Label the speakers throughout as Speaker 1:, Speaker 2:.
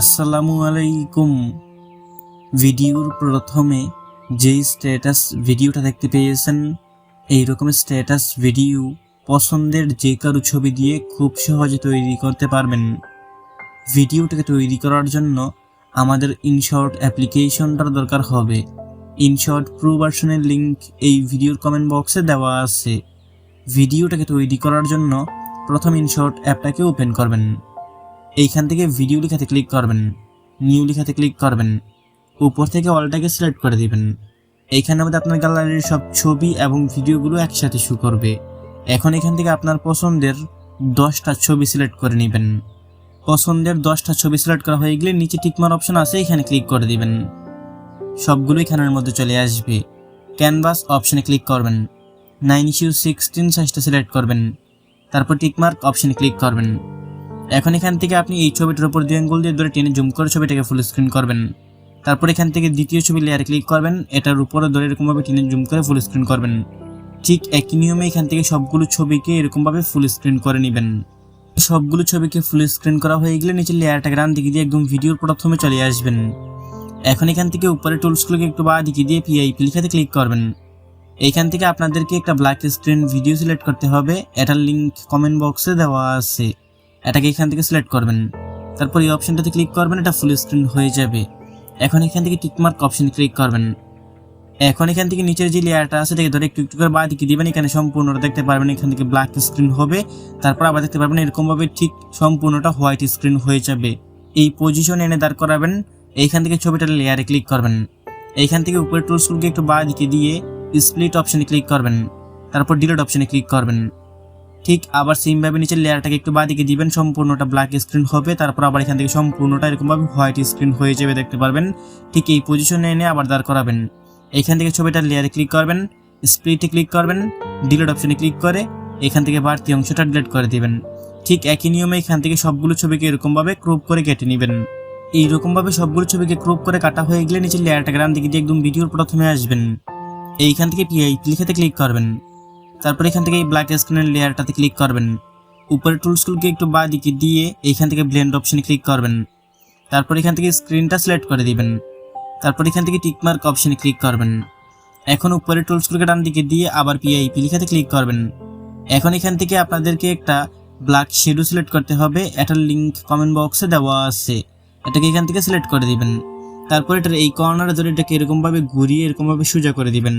Speaker 1: আসসালামু আলাইকুম। ভিডিওর প্রথমে যেই স্ট্যাটাস ভিডিওটা দেখতে পেয়েছেন এই রকম স্ট্যাটাস ভিডিও পছন্দের যে কারও ছবি দিয়ে খুব সহজে তৈরি করতে পারবেন। ভিডিওটাকে তৈরি করার জন্য আমাদের ইনশর্ট অ্যাপ্লিকেশনটার দরকার হবে। ইনশর্ট প্রো ভার্সনের লিঙ্ক এই ভিডিওর কমেন্ট বক্সে দেওয়া আছে। ভিডিওটাকে তৈরি করার জন্য প্রথম ইনশর্ট অ্যাপটাকে ওপেন করবেন। এইখান থেকে ভিডিও লেখাতে ক্লিক করবেন নিউ লেখাতে ক্লিক করবেন, উপর থেকে অলটাকে সিলেক্ট করে দিবেন। এইখানে মধ্যে আপনার গ্যালারির সব ছবি এবং ভিডিওগুলো একসাথে শু করবে। এখন এখান থেকে আপনার পছন্দের দশটা ছবি সিলেক্ট করে নেবেন। পছন্দের দশটা ছবি সিলেক্ট করা হয়ে গেলে নিচে টিকমার অপশন আছে, এখানে ক্লিক করে দিবেন। সবগুলো এখানের মধ্যে চলে আসবে। ক্যানভাস অপশনে ক্লিক করবেন। নাইন ইস্যু সিক্সটিন সাইজটা সিলেক্ট করবেন। তারপর টিকমার্ক অপশনে ক্লিক করবেন। এখন এখান থেকে আপনি এই ছবিটার উপর দুই আঙ্গুল দিয়ে ধরে টেনে জুম করে ছবিটাকে ফুল স্ক্রিন করবেন। তারপর এখান থেকে দ্বিতীয় ছবি লেয়ারে ক্লিক করবেন, এটার উপরে ধরে এরকমভাবে টেনে জুম করে ফুল স্ক্রিন করবেন। ঠিক একই নিয়মে এখান থেকে সবগুলো ছবিকে এরকমভাবে ফুল স্ক্রিন করে নেবেন। সবগুলো ছবিকে ফুল স্ক্রিন করা হয়ে গেলে নিচে লেয়ারটাকে ডান দিকে দিয়ে একদম ভিডিওর প্রথমে চলে আসবেন। এখন এখান থেকে উপরে টুলসগুলোকে একটু বা দিকে দিয়ে পিআইপি লিখাতে ক্লিক করবেন। এইখান থেকে আপনাদেরকে একটা ব্ল্যাক স্ক্রিন ভিডিও সিলেক্ট করতে হবে, এটার লিঙ্ক কমেন্ট বক্সে দেওয়া আছে। এটাকে এখান থেকে সিলেক্ট করবেন। তারপর এই অপশনটাতে ক্লিক করবেন, এটা ফুল স্ক্রিন হয়ে যাবে। এখন এখান থেকে টিকমার্ক অপশন ক্লিক করবেন। এখন এখান থেকে নিচের যে লেয়ারটা আছে, এটাকে ধরে একটু একটু করে বাঁ দিকে দিবেন। এখানে সম্পূর্ণটা দেখতে পারবেন, এখান থেকে ব্ল্যাক স্ক্রিন হবে। তারপর আবার দেখতে পারবেন, এরকমভাবে ঠিক সম্পূর্ণটা হোয়াইট স্ক্রিন হয়ে যাবে। এই পজিশন এনে দাঁড় করাবেন। এইখান থেকে ছবিটার লেয়ারে ক্লিক করবেন। এইখান থেকে উপরের টুলসগুলোকে একটু বাঁ দিকে দিয়ে স্প্লিট অপশনে ক্লিক করবেন। তারপর ডিলিট অপশনে ক্লিক করবেন। ঠিক আবার সেমভাবে নিচের লেয়ারটাকে একটু বাদিকে দিবেন, সম্পূর্ণটা ব্ল্যাক স্ক্রিন হবে, তারপর আবার এখান থেকে সম্পূর্ণটা এরকমভাবে হোয়াইট স্ক্রিন হয়ে যাবে, দেখতে পারবেন। ঠিক এই পজিশনে এনে আবার দাঁড় করাবেন। এখান থেকে ছবিটার লেয়ারে ক্লিক করবেন স্প্লিটে ক্লিক করবেন ডিলিট অপশনে ক্লিক করে এখান থেকে বাড়তি অংশটা ডিলিট করে দিবেন। ঠিক একই নিয়মে এখান থেকে সবগুলো ছবিকে এরকমভাবে ক্রপ করে কেটে নেবেন। এইরকমভাবে সবগুলো ছবিকে ক্রপ করে কাটা হয়ে গেলে নিচের লেয়ারটা গ্রাম দিকে দিয়ে একদম ভিডিওর প্রথমে আসবেন। এইখান থেকে পিআই লিখাতে ক্লিক করবেন। তারপর এখান থেকে এই ব্ল্যাক স্ক্রিনের লেয়ারটাতে ক্লিক করবেন। উপরে টুলসগুলোকে একটু বা দিকে দিয়ে এইখান থেকে ব্লেন্ড অপশনে ক্লিক করবেন। তারপর এখান থেকে স্ক্রিনটা সিলেক্ট করে দিবেন। তারপর এখান থেকে টিকমার্ক অপশনে ক্লিক করবেন। এখন উপরে টুলসগুলোকে ডান দিকে দিয়ে আবার পিআইপি লিখাতে ক্লিক করবেন। এখন এখান থেকে আপনাদেরকে একটা ব্ল্যাক শেডো সিলেক্ট করতে হবে। এটার লিঙ্ক কমেন্ট বক্সে দেওয়া আছে। এটাকে এখান থেকে সিলেক্ট করে দিবেন। তারপর এটার এই কর্নারে ধরে এটাকে এরকমভাবে ঘুরিয়ে এরকমভাবে সোজা করে দিবেন।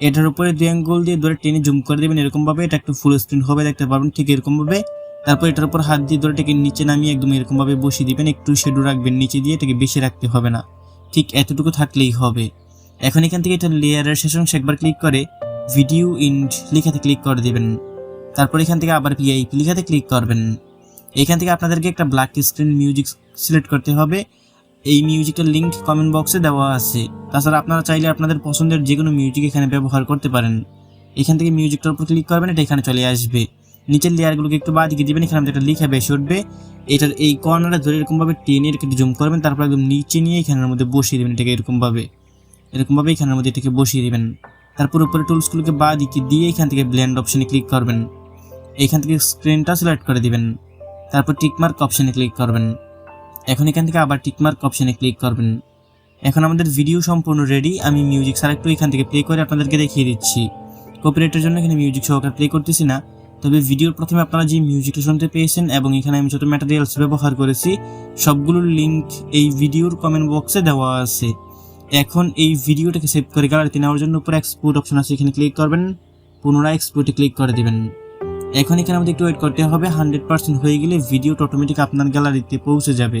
Speaker 1: এটার উপরে দুই আঙ্গুল দিয়ে ধরে টেনে জুম করে দেবেন এরকমভাবে। এটা একটু ফুল স্ক্রিন হবে, দেখতে পারবেন ঠিক এরকমভাবে। তারপর এটার উপর হাত দিয়ে ধরে এটাকে নিচে নামিয়ে একদম এরকমভাবে বসিয়ে দিবেন। একটু শেডো রাখবেন, নিচে দিয়ে এটাকে বেশি রাখতে হবে না। ঠিক এতটুকু থাকলেই হবে। এখন এখান থেকে এটা লেয়ারের শেষ অংশে একবার ক্লিক করে ভিডিও ইন্ড লেখাতে ক্লিক করে দেবেন। তারপর এখান থেকে আবার পিআইপি লেখাতে ক্লিক করবেন। এখান থেকে আপনাদেরকে একটা ব্ল্যাক স্ক্রিন মিউজিক সিলেক্ট করতে হবে। এই মিউজিকের লিঙ্ক কমেন্ট বক্সে দেওয়া আছে। তাছাড়া আপনারা চাইলে আপনাদের পছন্দের যে কোনো মিউজিক এখানে ব্যবহার করতে পারেন। এখান থেকে মিউজিকটার উপর ক্লিক করবেন, এটা এখানে চলে আসবে। নিচের লেয়ারগুলোকে একটু বাঁ দিকে দিবেন, এখানে একটা লিখা বেশি উঠবে। এটার এই কর্নারে ধরে এরকমভাবে টেনে এটাকে জুম করবেন, তারপর একদম নিচে নিয়ে এখানের মধ্যে বসিয়ে দেবেন এটাকে এরকমভাবে। এরকমভাবে এখানের মধ্যে এটাকে বসিয়ে দেবেন। তারপর উপরে টুলসগুলোকে বাঁ দিকে দিয়ে এখান থেকে ব্ল্যান্ড অপশানে ক্লিক করবেন। এখান থেকে স্ক্রিনটা সিলেক্ট করে দিবেন। তারপর টিকমার্ক অপশানে ক্লিক করবেন। এখন এখান থেকে আবার টিকমার্ক অপশানে ক্লিক করবেন। এখন আমাদের ভিডিও সম্পূর্ণ রেডি আমি মিউজিক ছাড়া একটু এখান থেকে প্লে করে আপনাদেরকে দেখিয়ে দিচ্ছি। কপিরাইটের জন্য এখানে মিউজিক সহকারে প্লে করতেছি না। তবে ভিডিওর প্রথমে আপনারা যে মিউজিকটা শুনতে পেয়েছেন এবং এখানে আমি যত ম্যাটেরিয়ালস ব্যবহার করেছি, সবগুলোর লিঙ্ক এই ভিডিওর কমেন্ট বক্সে দেওয়া আছে। এখন এই ভিডিওটাকে সেভ করে গ্যালারিতে নেওয়ার জন্য উপরে এক্সপোর্ট অপশন আছে, এখানে ক্লিক করবেন। পুনরায় এক্সপোর্টে ক্লিক করে দেবেন। এখন এখানে আমাদের একটু ওয়েট করতে হবে। হান্ড্রেড পার্সেন্ট হয়ে গেলে ভিডিওটা অটোমেটিক আপনার গ্যালারিতে পৌঁছে যাবে।